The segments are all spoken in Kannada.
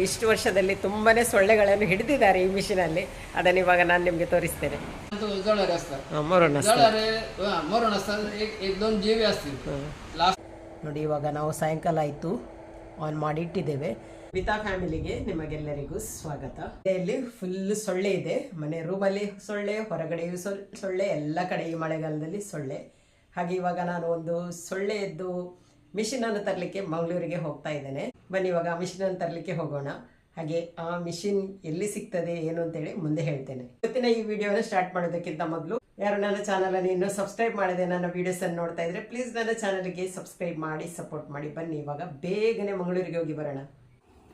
ಇಷ್ಟು ವರ್ಷದಲ್ಲಿ ತುಂಬಾನೇ ಸೊಳ್ಳೆಗಳನ್ನು ಹಿಡಿದಿದ್ದಾರೆ ಈ ಮಿಷಿನಲ್ಲಿ. ಅದನ್ನ ಇವಾಗ ನಾನು ನಿಮ್ಗೆ ತೋರಿಸ್ತೇನೆ. ನೋಡಿ ಇವಾಗ ನಾವು ಸಾಯಂಕಾಲ ಆಯ್ತು. ಆನ್ ಮಾಡಿ ಇಟ್ಟಿದ್ದೇವೆ. ಮಿತಾ ಫ್ಯಾಮಿಲಿಗೆ ನಿಮಗೆಲ್ಲರಿಗೂ ಸ್ವಾಗತ. ಮನೆಯಲ್ಲಿ ಫುಲ್ ಸೊಳ್ಳೆ ಇದೆ. ಮನೆ ರೂಮಲ್ಲಿ ಸೊಳ್ಳೆ ಹೊರಗಡೆಯೂ ಸೊಳ್ಳೆ ಎಲ್ಲ ಕಡೆ ಈ ಮಳೆಗಾಲದಲ್ಲಿ ಸೊಳ್ಳೆ. ಹಾಗೆ ಇವಾಗ ನಾನು ಒಂದು ಸೊಳ್ಳೆಯದ್ದು ಮಿಷಿನ್ ಅನ್ನು ತರಲಿಕ್ಕೆ ಮಂಗಳೂರಿಗೆ ಹೋಗ್ತಾ ಇದ್ದೇನೆ. ಬನ್ನಿ, ಇವಾಗ ಮಿಷಿನ್ ಅನ್ನು ತರಲಿಕ್ಕೆ ಹೋಗೋಣ. ಹಾಗೆ ಆ ಮಿಷಿನ್ ಎಲ್ಲಿ ಸಿಗ್ತದೆ, ಏನು ಅಂತೇಳಿ ಮುಂದೆ ಹೇಳ್ತೇನೆ. ಇವತ್ತಿನ ಈ ವಿಡಿಯೋನ ಸ್ಟಾರ್ಟ್ ಮಾಡೋದಕ್ಕಿಂತ ಮೊದಲು ಯಾರು ನನ್ನ ಚಾನಲ್ ಅನ್ನು ಇನ್ನೂ ಸಬ್ಸ್ಕ್ರೈಬ್ ಮಾಡಿದೆ ನನ್ನ ವಿಡಿಯೋಸ್ ಅನ್ನು ನೋಡ್ತಾ ಇದ್ರೆ ಪ್ಲೀಸ್ ನನ್ನ ಚಾನಲ್ಗೆ ಸಬ್ಸ್ಕ್ರೈಬ್ ಮಾಡಿ ಸಪೋರ್ಟ್ ಮಾಡಿ. ಬನ್ನಿ, ಇವಾಗ ಬೇಗನೆ ಮಂಗಳೂರಿಗೆ ಹೋಗಿ ಬರೋಣ.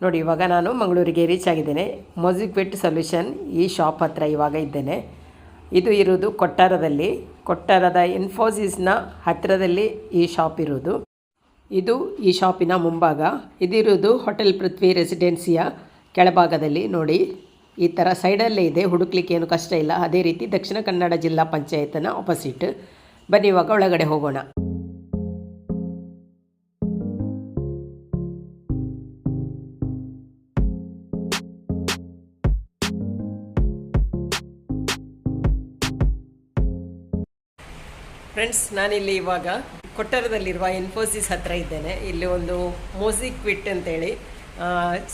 ನೋಡಿ, ಇವಾಗ ನಾನು ಮಂಗಳೂರಿಗೆ ರೀಚ್ ಆಗಿದ್ದೇನೆ. ಮೊಜಿಕ್ ಬೆಟ್ ಸೊಲ್ಯೂಷನ್ ಈ ಶಾಪ್ ಹತ್ರ ಇವಾಗ ಇದ್ದೇನೆ. ಇದು ಇರುವುದು ಕೊಟ್ಟಾರದಲ್ಲಿ. ಕೊಟ್ಟಾರದ ಇನ್ಫೋಸಿಸ್ನ ಹತ್ತಿರದಲ್ಲಿ ಈ ಶಾಪ್ ಇರುವುದು. ಇದು ಈ ಶಾಪಿನ ಮುಂಭಾಗ. ಇದಿರುವುದು ಹೋಟೆಲ್ ಪೃಥ್ವಿ ರೆಸಿಡೆನ್ಸಿಯ ಕೆಳಭಾಗದಲ್ಲಿ ನೋಡಿ. ಈ ಥರ ಸೈಡಲ್ಲೇ ಇದೆ ಹುಡುಕ್ಲಿಕ್ಕೆ ಏನು ಕಷ್ಟ ಇಲ್ಲ. ಅದೇ ರೀತಿ ದಕ್ಷಿಣ ಕನ್ನಡ ಜಿಲ್ಲಾ ಪಂಚಾಯತ್ನ ಆಪೋಸಿಟ್ ಬನ್ನಿ ಇವಾಗ ಒಳಗಡೆ ಹೋಗೋಣ. ಫ್ರೆಂಡ್ಸ್ ನಾನಿಲ್ಲಿ ಇವಾಗ ಕೊಟ್ಟರದಲ್ಲಿರುವ ಇನ್ಫೋಸಿಸ್ ಹತ್ರ ಇದ್ದೇನೆ. ಇಲ್ಲಿ ಒಂದು ಮೋಸಿಕ್ ಕ್ವಿಟ್ ಅಂತೇಳಿ.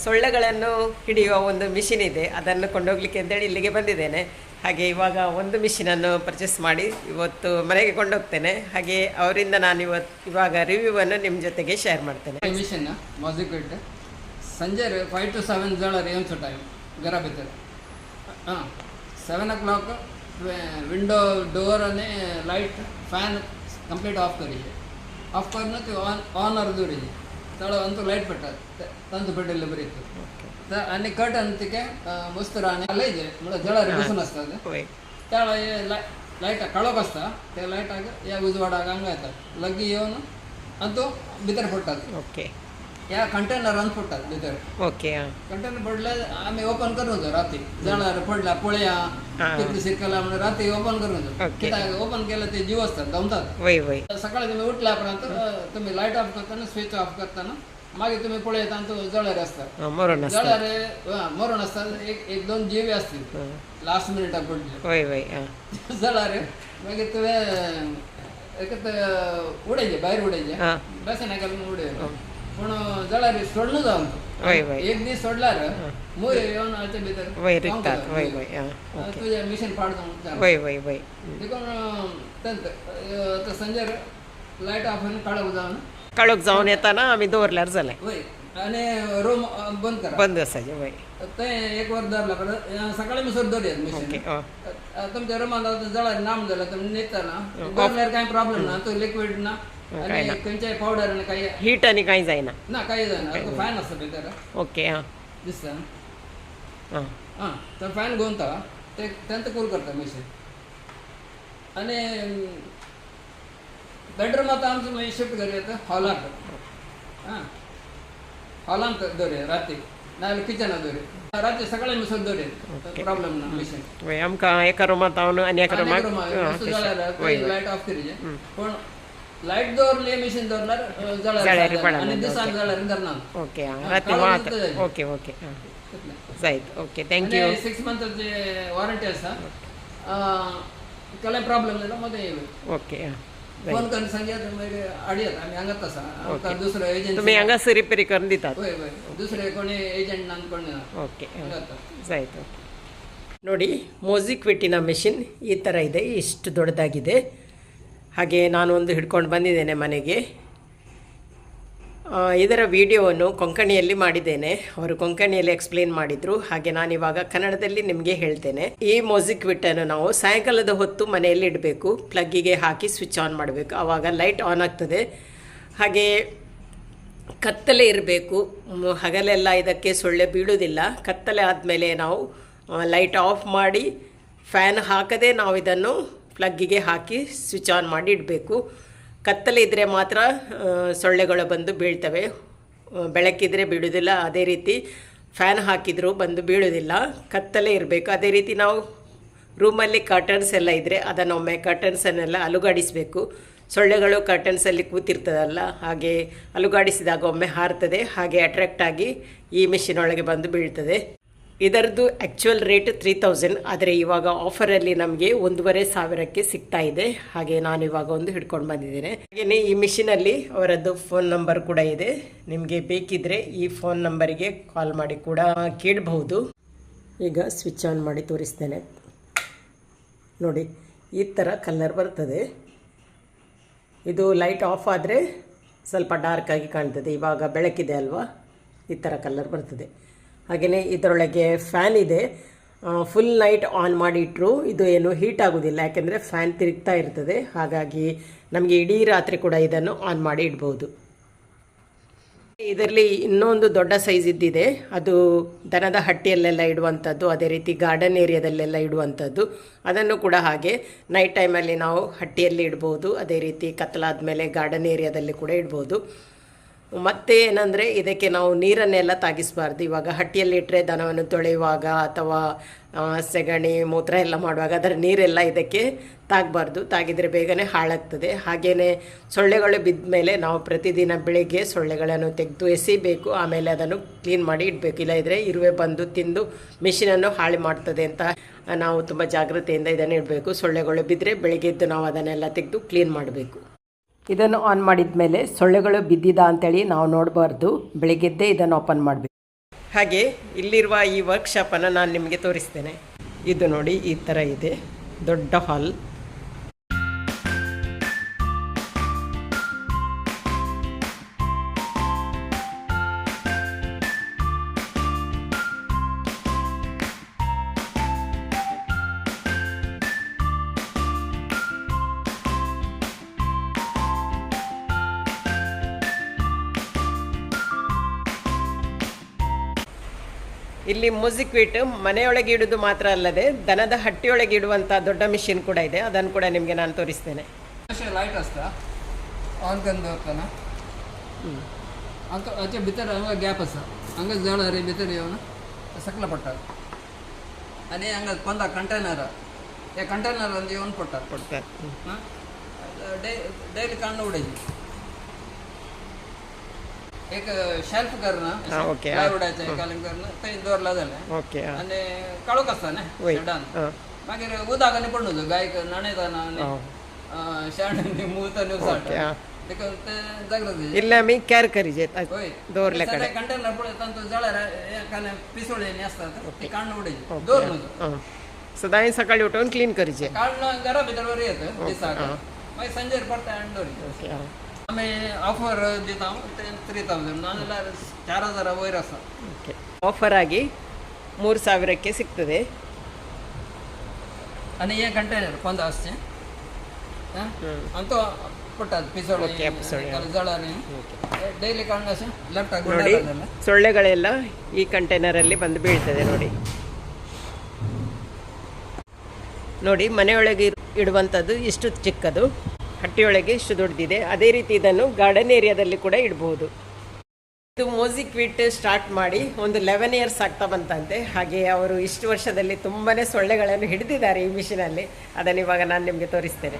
ಸೊಳ್ಳೆಗಳನ್ನು ಹಿಡಿಯುವ ಒಂದು ಮಿಷಿನ್ ಇದೆ. ಅದನ್ನು ಕೊಂಡೋಗ್ಲಿಕ್ಕೆ ಅಂತೇಳಿ ಇಲ್ಲಿಗೆ ಬಂದಿದ್ದೇನೆ. ಹಾಗೆ ಇವಾಗ ಒಂದು ಮಿಷಿನನ್ನು ಪರ್ಚೇಸ್ ಮಾಡಿ ಇವತ್ತು ಮನೆಗೆ ಕೊಂಡೋಗ್ತೇನೆ. ಹಾಗೆ ಅವರಿಂದ ನಾನು ಇವತ್ತು ಇವಾಗ ರಿವ್ಯೂವನ್ನು ನಿಮ್ಮ ಜೊತೆಗೆ ಶೇರ್ ಮಾಡ್ತೇನೆ. ಮಿಷಿನ್ ಮೋಸಿಕ್ ಕ್ವಿಟ್ ಸಂಜೆ ಫೈವ್ ಟು ಸೆವೆನ್ ಡಾಲರ್ ಏನು ಟೈಮ್ ಗರ ಬಿದ್ದರೆ ಹಾಂ ಸೆವೆನ್ ಓ ಕ್ಲಾಕ್ ವಿಂಡೋ ಡೋರನ್ನೇ ಲೈಟ್ ಫ್ಯಾನ್ ಕಂಪ್ಲೀಟ್ ಆಫ್ ಕರಿಲಿ ಆಫ್ ಕರ್ನ ಆನ್ ಆನ್ ಅರ್ದು ರೀ ತಳ ಅಂತ ಲೈಟ್ ಪಟ್ಟ. ತಂದು ಬಿಡಲಿ ಬರೀತು ಅಲ್ಲಿ ಕಟ್ ಅಂತಿಕೆ ಮುಸ್ತು ರಾಣಿ ಅಲ್ಲೇ ಇದೆ. ಮುಳ ಜಳ ರಿಸನ್ ಅಸ್ತದೆ ತಳ ಲೈಟ್ ಕಳೋಕಸ್ತ ಲೈಟ್ ಆಗ ಯಾವ ಉಜ್ವಾಡ ಹಂಗ ಆಯ್ತ ಲಗ್ಗಿ ಏನು ಅಂತೂ ಬಿತ್ತರ ಪಟ್ಟದು ಓಕೆ हांगा येतात लगी येवन आणि तो भितर पडटात ओके या कंटेनरान पडटात भितर ओके हां कंटेनर पडले आम्ही ओपन करून जाऊ राती जळार पडल्या पोळ्या हा. कितली सिरकला म्हणून राती ओपन करून जाऊ ओके. कित्याक ओपन केलं ते जीव असतात गमतात वय वय सकाळी तुम्ही उठल्यापर्यंत अं, तुम्ही लाईट ऑफ करताना स्विच ऑफ करताना मागे तुम्ही पुढे येताना तो जळारे असतात हां मरून असतं जळारे हा, मरून असतात एक एक दोन जीवी असतील हां. लास्ट मिनिटाक पडले वय वय हां जळारे मागीर तुवें एकत उडयचे भायर उडयचे हां बेसना घालून उडय पूण जळारी सोडलो जावन वय, वय. एक दीस सोडल्यार मोय येवन हाचे भितर वय रिकतात. वय वय तुझे मिशन पाड जावन वय वय वय. देखून तेंत आतां संजय लायट ऑफ आनी काळोख जावन काळोख जाऊन येताना आम्ही दवरल्यार जालें वय. आनी रूम बंद करा. बंद असायचे वय. ते एक वर धरला परत सकाळी मिसर दवरयात ओके मिशन तुमच्या रूमात जळारी नाम झालं तर न्हिदता ना दवरल्यार कांय प्रॉब्लेम ना तो लिक्विड ना. खंयच्याय पावडर काही हीट आणि काही जायना ना काही जायना फॅन आसता भितर ओके हां. दिसता हां. हां तो फॅन ता ते तेंत कूल करता मशीन आनी बेडरूमात आमचं मागीर शिफ्ट करूया हॉलाक हां. हॉलांत दवरया राती नाजाल्यार किचनात दवरया राती सकाळी मिसळ दवरया प्रॉब्लेम ना मशीन आमकां एका रूमात हांव आनी एका वय लायट ऑफ करीचे पण लायट दवरली मशीन दवरल्यार जळारी जळारी पडना, आनी ओके. दिसाक जळारी धरना ओके हां हां, राती काळोख मात नुस्तें जायें. ओके ओके हां जायत ओके थँक्यू आणि सिक्स मंथाची वॉरंटी आसा कसले प्रॉब्लेम जालो मग ते ओके हां फोन करून सांगयात मागीर हाडयात आमी हांगाच आसा आमकां दुसरो एजंट तुम्ही हांगासर रिपेरी करून दितात होय होय दुसरे कोणी एजंट ना कोणी ना ಓಕೆ हांगाच. ಆಯಿತು ನೋಡಿ ಮೋಸಿಕ್ವಿಟ್ಟಿನ ಮೆಷಿನ್ ಈ ಥರ ಇದೆ ಇಷ್ಟು ದೊಡ್ಡದಾಗಿದೆ ಹಾಗೆ ನಾನು ಒಂದು ಹಿಡ್ಕೊಂಡು ಬಂದಿದ್ದೇನೆ ಮನೆಗೆ. ಇದರ ವಿಡಿಯೋವನ್ನು ಕೊಂಕಣಿಯಲ್ಲಿ ಮಾಡಿದ್ದೇನೆ. ಅವರು ಕೊಂಕಣಿಯಲ್ಲಿ ಎಕ್ಸ್ಪ್ಲೇನ್ ಮಾಡಿದರು. ಹಾಗೆ ನಾನಿವಾಗ ಕನ್ನಡದಲ್ಲಿ ನಿಮಗೆ ಹೇಳ್ತೇನೆ. ಈ ಮೋಸಿಕ್ವಿಟ್ಟನ್ನು ನಾವು ಸಾಯಂಕಾಲದ ಹೊತ್ತು ಮನೆಯಲ್ಲಿ ಇಡಬೇಕು. ಪ್ಲಗ್ಗಿಗೆ ಹಾಕಿ ಸ್ವಿಚ್ ಆನ್ ಮಾಡಬೇಕು. ಆವಾಗ ಲೈಟ್ ಆನ್ ಆಗ್ತದೆ. ಹಾಗೆ ಕತ್ತಲೆ ಇರಬೇಕು. ಹಗಲೆಲ್ಲ ಇದಕ್ಕೆ ಸೊಳ್ಳೆ ಬೀಳುವುದಿಲ್ಲ ಕತ್ತಲೆ ಆದಮೇಲೆ ನಾವು ಲೈಟ್ ಆಫ್ ಮಾಡಿ ಫ್ಯಾನ್ ಹಾಕದೆ ನಾವು ಇದನ್ನು ಪ್ಲಗ್ಗಿಗೆ ಹಾಕಿ ಸ್ವಿಚ್ ಆನ್ ಮಾಡಿ ಇಡಬೇಕು. ಕತ್ತಲೆ ಇದ್ದರೆ ಮಾತ್ರ ಸೊಳ್ಳೆಗಳು ಬಂದು ಬೀಳ್ತವೆ. ಬೆಳಕಿದ್ರೆ ಬೀಳೋದಿಲ್ಲ. ಅದೇ ರೀತಿ ಫ್ಯಾನ್ ಹಾಕಿದರೂ ಬಂದು ಬೀಳೋದಿಲ್ಲ. ಕತ್ತಲೆ ಇರಬೇಕು. ಅದೇ ರೀತಿ ನಾವು ರೂಮಲ್ಲಿ ಕರ್ಟನ್ಸ್ ಎಲ್ಲ ಇದ್ದರೆ ಅದನ್ನೊಮ್ಮೆ ಕರ್ಟನ್ಸನ್ನೆಲ್ಲ ಅಲುಗಾಡಿಸಬೇಕು. ಸೊಳ್ಳೆಗಳು ಕರ್ಟನ್ಸಲ್ಲಿ ಕೂತಿರ್ತದಲ್ಲ, ಹಾಗೆ ಅಲುಗಾಡಿಸಿದಾಗ ಒಮ್ಮೆ ಹಾರ್ತದೆ, ಹಾಗೆ ಅಟ್ರಾಕ್ಟ್ ಆಗಿ ಈ ಮಿಷಿನ್ ಒಳಗೆ ಬಂದು ಬೀಳ್ತದೆ. ಇದರದ್ದು ಆ್ಯಕ್ಚುಯಲ್ ರೇಟ್ ತ್ರೀ ತೌಸಂಡ್ ಆದರೆ ಇವಾಗ ಆಫರಲ್ಲಿ ನಮಗೆ ಒಂದೂವರೆ ಸಾವಿರಕ್ಕೆ ಸಿಗ್ತಾ ಇದೆ. ಹಾಗೆ ನಾನು ಇವಾಗ ಒಂದು ಹಿಡ್ಕೊಂಡು ಬಂದಿದ್ದೇನೆ. ಹಾಗೆಯೇ ಈ ಮಿಷಿನಲ್ಲಿ ಅವರದ್ದು ಫೋನ್ ನಂಬರ್ ಕೂಡ ಇದೆ. ನಿಮಗೆ ಬೇಕಿದ್ರೆ ಈ ಫೋನ್ ನಂಬರಿಗೆ ಕಾಲ್ ಮಾಡಿ ಕೂಡ ಕೇಳಬಹುದು. ಈಗ ಸ್ವಿಚ್ ಆನ್ ಮಾಡಿ ತೋರಿಸ್ತೇನೆ. ನೋಡಿ, ಈ ಥರ ಕಲರ್ ಬರ್ತದೆ. ಇದು ಲೈಟ್ ಆಫ್ ಆದರೆ ಸ್ವಲ್ಪ ಡಾರ್ಕ್ ಆಗಿ ಕಾಣ್ತದೆ. ಇವಾಗ ಬೆಳಕಿದೆ ಅಲ್ವಾ? ಈ ಥರ ಕಲರ್ ಬರ್ತದೆ. ಹಾಗೆಯೇ ಇದರೊಳಗೆ ಫ್ಯಾನ್ ಇದೆ. ಫುಲ್ ನೈಟ್ ಆನ್ ಮಾಡಿ ಇಟ್ಟರು ಇದು ಏನು ಹೀಟ್ ಆಗೋದಿಲ್ಲ. ಯಾಕೆಂದರೆ ಫ್ಯಾನ್ ತಿರುಗ್ತಾ ಇರ್ತದೆ. ಹಾಗಾಗಿ ನಮಗೆ ಇಡೀ ರಾತ್ರಿ ಕೂಡ ಇದನ್ನು ಆನ್ ಮಾಡಿ ಇಡ್ಬೋದು. ಇದರಲ್ಲಿ ಇನ್ನೊಂದು ದೊಡ್ಡ ಸೈಜ್ ಇದ್ದಿದೆ. ಅದು ದನದ ಹಟ್ಟಿಯಲ್ಲೆಲ್ಲ ಇಡುವಂಥದ್ದು ಅದೇ ರೀತಿ ಗಾರ್ಡನ್ ಏರಿಯಾದಲ್ಲೆಲ್ಲ ಇಡುವಂಥದ್ದು ಅದನ್ನು ಕೂಡ ಹಾಗೆ ನೈಟ್ ಟೈಮಲ್ಲಿ ನಾವು ಹಟ್ಟಿಯಲ್ಲಿ ಇಡ್ಬೋದು. ಅದೇ ರೀತಿ ಕತ್ತಲಾದ ಮೇಲೆ ಗಾರ್ಡನ್ ಏರಿಯಾದಲ್ಲಿ ಕೂಡ ಇಡ್ಬೋದು. ಮತ್ತೆ ಏನಂದರೆ ಇದಕ್ಕೆ ನಾವು ನೀರನ್ನೆಲ್ಲ ತಾಗಿಸಬಾರ್ದು. ಇವಾಗ ಹಟ್ಟಿಯಲ್ಲಿ ಇಟ್ಟರೆ ದನವನ್ನು ತೊಳೆಯುವಾಗ ಅಥವಾ ಸೆಗಣಿ, ಮೂತ್ರ ಎಲ್ಲ ಮಾಡುವಾಗ ಅದರ ನೀರೆಲ್ಲ ಇದಕ್ಕೆ ತಾಗಬಾರ್ದು. ತಾಗಿದರೆ ಬೇಗನೆ ಹಾಳಾಗ್ತದೆ. ಹಾಗೆಯೇ ಸೊಳ್ಳೆಗಳು ಬಿದ್ದ ಮೇಲೆ ನಾವು ಪ್ರತಿದಿನ ಬೆಳಿಗ್ಗೆ ಸೊಳ್ಳೆಗಳನ್ನು ತೆಗೆದು ಎಸಿಬೇಕು. ಆಮೇಲೆ ಅದನ್ನು ಕ್ಲೀನ್ ಮಾಡಿ ಇಡಬೇಕು. ಇಲ್ಲದಿದ್ದರೆ ಇರುವೆ ಬಂದು ತಿಂದು ಮಿಷಿನನ್ನು ಹಾಳು ಮಾಡ್ತದೆ ಅಂತ ನಾವು ತುಂಬ ಜಾಗ್ರತೆಯಿಂದ ಇದನ್ನು ಇಡಬೇಕು. ಸೊಳ್ಳೆಗಳು ಬಿದ್ದರೆ ಬೆಳಿಗ್ಗೆ ಎದ್ದು ನಾವು ಅದನ್ನೆಲ್ಲ ತೆಗೆದು ಕ್ಲೀನ್ ಮಾಡಬೇಕು. ಇದನ್ನು ಆನ್ ಮಾಡಿದ ಮೇಲೆ ಸೊಳ್ಳೆಗಳು ಬಿದ್ದಿದ ಅಂತೇಳಿ ನಾವು ನೋಡಬಾರ್ದು. ಬೆಳಿಗ್ಗೆದ್ದೇ ಇದನ್ನು ಓಪನ್ ಮಾಡಬೇಕು. ಹಾಗೆ ಇಲ್ಲಿರುವ ಈ ವರ್ಕ್ಶಾಪನ್ನು ನಾನು ನಿಮಗೆ ತೋರಿಸ್ತೇನೆ. ಇದು ನೋಡಿ ಈ ಥರ ಇದೆ. ದೊಡ್ಡ ಹಾಲ್ ಇಲ್ಲಿ ಮ್ಯೂಸಿಕ್ ವೀಟ್ ಮನೆಯೊಳಗೆ ಇಡೋದು ಮಾತ್ರ ಅಲ್ಲದೆ ದನದ ಹಟ್ಟಿಯೊಳಗೆ ಇಡುವಂಥ ದೊಡ್ಡ ಮಿಷಿನ್ ಕೂಡ ಇದೆ. ಅದನ್ನು ಕೂಡ ನಿಮಗೆ ನಾನು ತೋರಿಸ್ತೇನೆ. ಲೈಟ್ ಅಸ್ತಾ ಆನ್ ಕಂದು ಹೋಗ್ತಾನ ಅಂಕ ಆಚೆ ಬಿತ್ತರ ಹಂಗ ಗ್ಯಾಪ್ ಅಸ ಹಂಗ ಜಾಣ ರೀ ಬಿತ್ತರ ಇವನು. ಸಕ್ಲ ಪಟ್ಟ ಅದೇ. ಹಂಗ ಕೊಂದ ಕಂಟೈನರ್ ಏ ಕಂಟೈನರ್ ಒಂದು ಇವನು ಪಟ್ಟ. ಪಟ್ಟ. ಡೈ ಡೈಲಿ ಕಾಣು ಉಡೇಜಿ. एक शेल्फ करणं ओके लायवडायचं एक करणं ते इंदोरला झालं ओके आणि काळोख असता ना डन मागीर उदकांनी पडलो जो गायक नाणयताना आनी शाणांनी मुहूर्त न्यू साडटा ते जागृत इल्ले कंटेनर पळय जळार सकाळी उठून क्लीन करचे काढणं घरा भितर वर येत दिसाक संजय संजेर आणि ಆಫರ್ ತ್ರೀ ತೌಸಂಡ್ ನಾನೆಲ್ಲ ಚಾರ್ ಹಜಾರ ವೈರಸ್ ಓಕೆ. ಆಫರ್ ಆಗಿ ಮೂರು ಸಾವಿರಕ್ಕೆ ಸಿಗ್ತದೆ. ಅನಿಯ ಕಂಟೈನರ್ ಕೊಂದ ಅಷ್ಟೇ ಅಂತೂ ಪುಟ್ಟದು ಪಿಸೋಳ ಡೈಲಿ ಸೊಳ್ಳೆಗಳೆಲ್ಲ ಈ ಕಂಟೈನರಲ್ಲಿ ಬಂದು ಬೀಳ್ತದೆ ನೋಡಿ. ನೋಡಿ ಮನೆಯೊಳಗೆ ಇಡುವಂಥದ್ದು ಇಷ್ಟು ಚಿಕ್ಕದು. ಹಟ್ಟಿಯೊಳಗೆ ಇಷ್ಟು ದೊಡ್ಡದಿದೆ. ಅದೇ ರೀತಿ ಇದನ್ನು ಗಾರ್ಡನ್ ಏರಿಯಾದಲ್ಲಿ ಕೂಡ ಇಡಬಹುದು ಇದು ಮ್ಯೂಸಿಕ್ ವಿಟ್ ಸ್ಟಾರ್ಟ್ ಮಾಡಿ ಒಂದು ಲೆವೆನ್ ಇಯರ್ಸ್ ಆಗ್ತಾ ಬಂತಂತೆ. ಹಾಗೆ ಅವರು ಇಷ್ಟು ವರ್ಷದಲ್ಲಿ ತುಂಬಾ ಸೊಳ್ಳೆಗಳನ್ನು ಹಿಡಿದಿದ್ದಾರೆ ಈ ಮಿಷಿನಲ್ಲಿ ಅದನ್ನು ಇವಾಗ ನಾನು ನಿಮಗೆ ತೋರಿಸ್ತೇನೆ.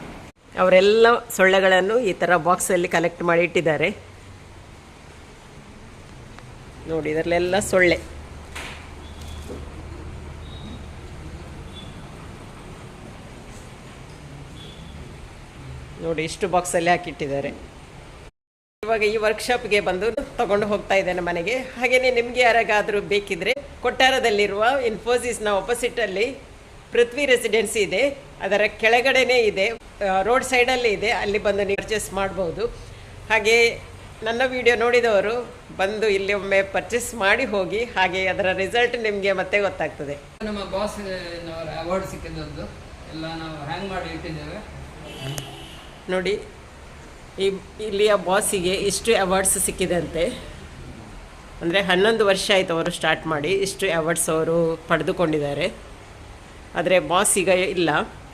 ಅವರೆಲ್ಲ ಸೊಳ್ಳೆಗಳನ್ನು ಈ ಥರ ಬಾಕ್ಸಲ್ಲಿ ಕಲೆಕ್ಟ್ ಮಾಡಿ ಇಟ್ಟಿದ್ದಾರೆ. ನೋಡಿ, ಇದರಲ್ಲೆಲ್ಲ ಸೊಳ್ಳೆ. ನೋಡಿ, ಇಷ್ಟು ಬಾಕ್ಸಲ್ಲಿ ಹಾಕಿಟ್ಟಿದ್ದಾರೆ. ಇವಾಗ ಈ ವರ್ಕ್ಶಾಪ್ಗೆ ಬಂದು ತಗೊಂಡು ಹೋಗ್ತಾ ಇದ್ದೇನೆ ಮನೆಗೆ. ಹಾಗೆಯೇ ನಿಮಗೆ ಯಾರಿಗಾದರೂ ಬೇಕಿದ್ರೆ, ಕೊಟ್ಟಾರದಲ್ಲಿರುವ ಇನ್ಫೋಸಿಸ್ನ ಒಪೋಸಿಟಲ್ಲಿ ಪೃಥ್ವಿ ರೆಸಿಡೆನ್ಸಿ ಇದೆ. ಅದರ ಕೆಳಗಡೆನೇ ಇದೆ. ರೋಡ್ ಸೈಡಲ್ಲಿ ಇದೆ. ಅಲ್ಲಿ ಬಂದು ನೀವು ಪರ್ಚೇಸ್ ಮಾಡ್ಬೋದು. ಹಾಗೆ ನನ್ನ ವಿಡಿಯೋ ನೋಡಿದವರು ಬಂದು ಇಲ್ಲಿ ಒಮ್ಮೆ ಪರ್ಚೇಸ್ ಮಾಡಿ ಹೋಗಿ, ಹಾಗೆ ಅದರ ರಿಸಲ್ಟ್ ನಿಮಗೆ ಮತ್ತೆ ಗೊತ್ತಾಗ್ತದೆ. ನಮ್ಮ ಬಾಸ್ ಅವಾರ್ಡ್ ಸಿಕ್ಕಿದ್ದು ಎಲ್ಲ ನಾವು ಹ್ಯಾಂಗ್ ಮಾಡಿ ಇಟ್ಟಿದ್ದೇವೆ. ನೋಡಿ ಈ ಇಲ್ಲಿಯ ಬಾಸಿಗೆ ಇಷ್ಟು ಅವಾರ್ಡ್ಸ್ ಸಿಕ್ಕಿದಂತೆ. ಅಂದರೆ ಹನ್ನೊಂದು ವರ್ಷ ಆಯಿತು ಅವರು ಸ್ಟಾರ್ಟ್ ಮಾಡಿ ಇಷ್ಟು ಅವಾರ್ಡ್ಸ್ ಅವರು ಪಡೆದುಕೊಂಡಿದ್ದಾರೆ. ಆದರೆ ಬಾಸ್ ಈಗ ಇಲ್ಲ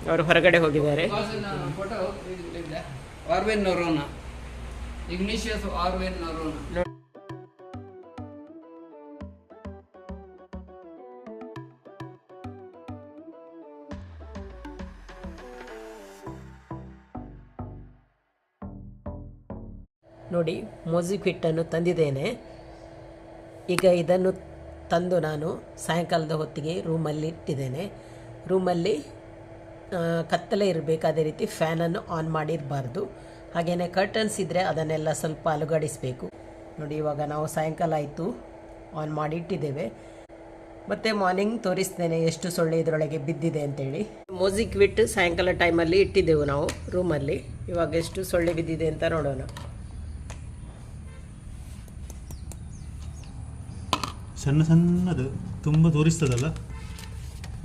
ಅವರು ಹೊರಗಡೆ ಹೋಗಿದ್ದಾರೆ. ಆರ್ವೆನ್ ನೊರೋನ ಇಗ್ನಿಷಿಯಸ್ ಆರ್ವೆನ್ ನೊರೋನ ನೋಡಿ ಹಿಟ್ಟನ್ನು ತಂದಿದ್ದೇನೆ. ಈಗ ಇದನ್ನು ತಂದು ನಾನು ಸಾಯಂಕಾಲದ ಹೊತ್ತಿಗೆ ರೂಮಲ್ಲಿ ಇಟ್ಟಿದ್ದೇನೆ. ರೂಮಲ್ಲಿ ಕತ್ತಲೆ ಇರಬೇಕು, ಅದೇ ರೀತಿ ಫ್ಯಾನನ್ನು ಆನ್ ಮಾಡಿರಬಾರ್ದು. ಹಾಗೆಯೇ ಕರ್ಟನ್ಸ್ ಇದ್ದರೆ ಅದನ್ನೆಲ್ಲ ಸ್ವಲ್ಪ ಅಲುಗಾಡಿಸಬೇಕು. ನೋಡಿ, ಇವಾಗ ನಾವು ಸಾಯಂಕಾಲ ಆಯಿತು, ಆನ್ ಮಾಡಿ ಇಟ್ಟಿದ್ದೇವೆ. ಮತ್ತು ಮಾರ್ನಿಂಗ್ ತೋರಿಸ್ತೇನೆ ಎಷ್ಟು ಸೊಳ್ಳೆ ಇದರೊಳಗೆ ಬಿದ್ದಿದೆ ಅಂತೇಳಿ. ಮೋಸಿಕ್ ಬಿಟ್ಟು ಸಾಯಂಕಾಲ ಟೈಮಲ್ಲಿ ಇಟ್ಟಿದ್ದೆವು ನಾವು ರೂಮಲ್ಲಿ ಇವಾಗ ಎಷ್ಟು ಸೊಳ್ಳೆ ಬಿದ್ದಿದೆ ಅಂತ ನೋಡೋಣ. ಸಣ್ಣ ಸಣ್ಣದು ತುಂಬ ತೋರಿಸ್ತದಲ್ಲ?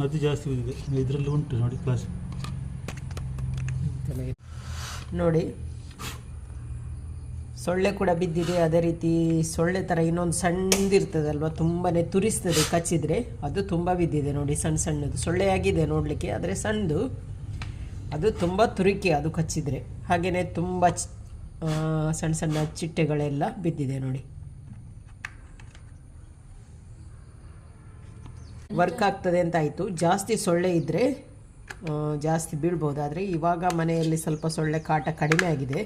ಅದು ಜಾಸ್ತಿ ಇದೆ ಇದರಲ್ಲಿ ಉಂಟು ನೋಡಿ ಕ್ಲಾಸ್ ನೋಡಿ. ಸೊಳ್ಳೆ ಕೂಡ ಬಿದ್ದಿದೆ. ಅದೇ ರೀತಿ ಸೊಳ್ಳೆ ಥರ ಇನ್ನೊಂದು ಸಣ್ಣದಿರ್ತದಲ್ವ? ತುಂಬಾ ತುರಿಸ್ತದೆ ಕಚ್ಚಿದ್ರೆ. ಅದು ತುಂಬ ಬಿದ್ದಿದೆ ನೋಡಿ, ಸಣ್ಣ ಸಣ್ಣದು. ಸೊಳ್ಳೆ ಆಗಿದೆ ನೋಡಲಿಕ್ಕೆ, ಆದರೆ ಸಣ್ಣದು ಅದು ತುಂಬ ತುರಿಕೆ ಅದು ಕಚ್ಚಿದ್ರೆ. ಹಾಗೆಯೇ ತುಂಬ ಸಣ್ಣ ಸಣ್ಣ ಚಿಟ್ಟೆಗಳೆಲ್ಲ ಬಿದ್ದಿದೆ ನೋಡಿ. ವರ್ಕ್ ಆಗ್ತದೆ ಅಂತ ಆಯಿತು. ಜಾಸ್ತಿ ಸೊಳ್ಳೆ ಇದ್ದರೆ ಜಾಸ್ತಿ ಬೀಳ್ಬೋದು ಆದರೆ ಇವಾಗ ಮನೆಯಲ್ಲಿ ಸ್ವಲ್ಪ ಸೊಳ್ಳೆ ಕಾಟ ಕಡಿಮೆ ಆಗಿದೆ.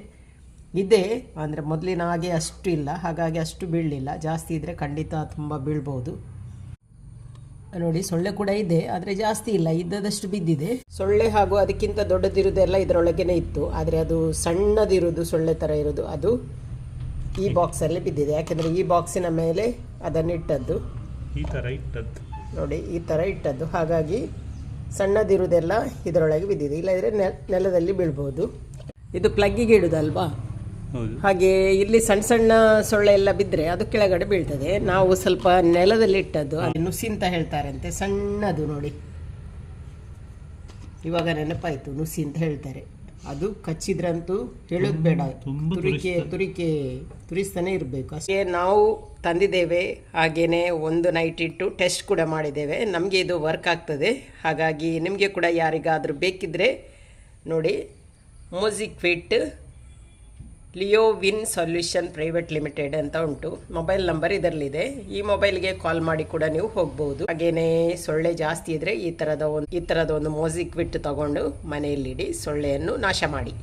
ಇದೆ, ಅಂದರೆ ಮೊದಲಿನ ಹಾಗೆ ಅಷ್ಟು ಇಲ್ಲ. ಹಾಗಾಗಿ ಅಷ್ಟು ಬೀಳಲಿಲ್ಲ. ಜಾಸ್ತಿ ಇದ್ದರೆ ಖಂಡಿತ ತುಂಬ ಬೀಳ್ಬೋದು. ನೋಡಿ, ಸೊಳ್ಳೆ ಕೂಡ ಇದೆ, ಆದರೆ ಜಾಸ್ತಿ ಇಲ್ಲ. ಇದ್ದದಷ್ಟು ಬಿದ್ದಿದೆ. ಸೊಳ್ಳೆ ಹಾಗೂ ಅದಕ್ಕಿಂತ ದೊಡ್ಡದಿರುವುದೆಲ್ಲ ಇದರೊಳಗೇನೆ ಇತ್ತು. ಆದರೆ ಅದು ಸಣ್ಣದಿರುವುದು ಸೊಳ್ಳೆ ಥರ ಇರೋದು, ಅದು ಈ ಬಾಕ್ಸಲ್ಲಿ ಬಿದ್ದಿದೆ. ಯಾಕೆಂದರೆ ಈ ಬಾಕ್ಸಿನ ಮೇಲೆ ಅದನ್ನು ಇಟ್ಟದ್ದು ಈ ಥರ ಇಟ್ಟದ್ದು. ನೋಡಿ ಈ ಥರ ಇಟ್ಟದ್ದು. ಹಾಗಾಗಿ ಸಣ್ಣದಿರುವುದೆಲ್ಲ ಇದರೊಳಗೆ ಬಿದ್ದಿದೆ. ಇಲ್ಲದ್ರೆ ನೆಲದಲ್ಲಿ ಬೀಳ್ಬೋದು. ಇದು ಪ್ಲಗ್ಗಿಗೆ ಇಡುದಲ್ವಾ? ಹಾಗೆ ಇಲ್ಲಿ ಸಣ್ಣ ಸಣ್ಣ ಸೊಳ್ಳೆ ಎಲ್ಲ ಬಿದ್ದರೆ ಅದು ಕೆಳಗಡೆ ಬೀಳ್ತದೆ. ನಾವು ಸ್ವಲ್ಪ ನೆಲದಲ್ಲಿ ಇಟ್ಟದ್ದು. ಅದು ನುಸಿ ಅಂತ ಹೇಳ್ತಾರಂತೆ. ಸಣ್ಣದು ನೋಡಿ. ಇವಾಗ ನೆನಪಾಯಿತು ನುಸಿ ಅಂತ ಹೇಳ್ತಾರೆ. ಅದು ಕಚ್ಚಿದ್ರಂತೂ ಹೇಳೋದು ಬೇಡ. ತುರಿಕೆ ತುರಿಕೆ ತುರಿಸ್ತಾನೆ ಇರಬೇಕು. ಅಷ್ಟೇ ನಾವು ತಂದಿದ್ದೇವೆ ಹಾಗೇನೆ ಒಂದು ನೈಟ್ ಇಟ್ಟು ಟೆಸ್ಟ್ ಕೂಡ ಮಾಡಿದ್ದೇವೆ. ನಮಗೆ ಇದು ವರ್ಕ್ ಆಗ್ತದೆ. ಹಾಗಾಗಿ ನಿಮಗೆ ಕೂಡ ಯಾರಿಗಾದರೂ ಬೇಕಿದ್ದರೆ ನೋಡಿ music fit Leo win solution private limited ಅಂತ ಉಂಟು. ಮೊಬೈಲ್ ನಂಬರ್ ಇದರಲ್ಲಿದೆ. ಈ ಮೊಬೈಲ್ಗೆ ಕಾಲ್ ಮಾಡಿ ಕೂಡ ನೀವು ಹೋಗ್ಬೋದು. ಹಾಗೇನೆ ಸೊಳ್ಳೆ ಜಾಸ್ತಿ ಇದ್ರೆ ಈ ತರದ ಒಂದು ಈ ತರದ ಒಂದು ಮೋಸಿಕ್ ವಿಟ್ ತಗೊಂಡು ಮನೆಯಲ್ಲಿಡಿ ಸೊಳ್ಳೆಯನ್ನು ನಾಶ ಮಾಡಿ.